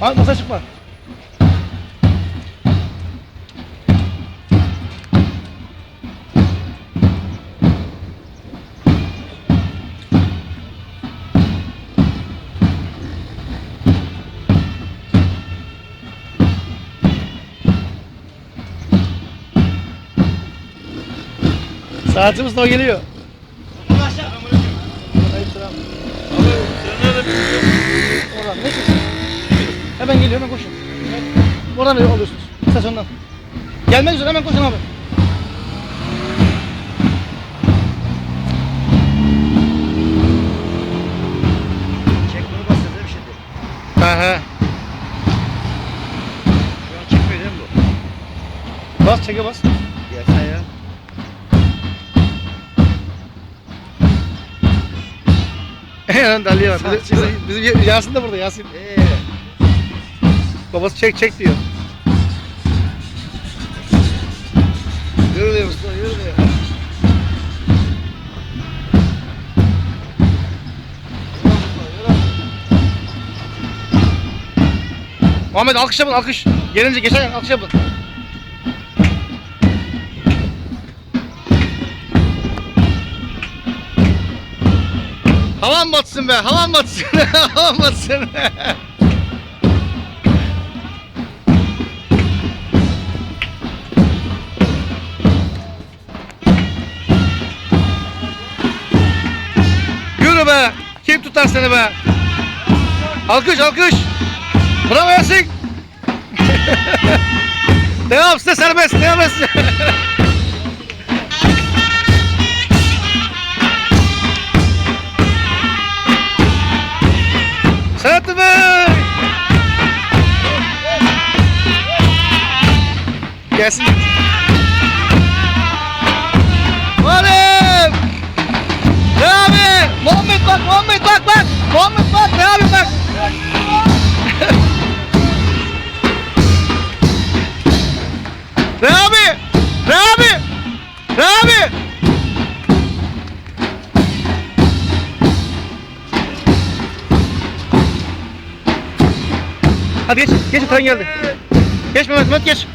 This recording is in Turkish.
Ha, masa çıkma. Saatimiz o geliyor. Geliyor hemen koşun. Oradan alıyorsunuz istasyondan. Gelmek üzere hemen koşun abi. Çek bunu basacağız değil mi şimdi? He he. Şu an çekmiyor değil mi bu? Bas çeke bas. Gelsene ya. Hemen çıkar. bizim, bizim Yasin de burada Yasin. Ee, Babası çek çek diyor. yürü Mustafa yürü be. Muhammed alkış yapın alkış. Gelince geçerken alkış yapın. Havan batsın be, havan batsın, havan batsın. kim tutar seni be? Alkış, alkış. Bravo Yasin. devam size serbest, devam et. Selahattin Bey. Gelsin. Muhammed bak, bak. Muhammed bak, ne abi bak. Ne abi? Ne abi? Ne abi? Hadi geç, geç tren geldi. Geç Mehmet, Mehmet geç.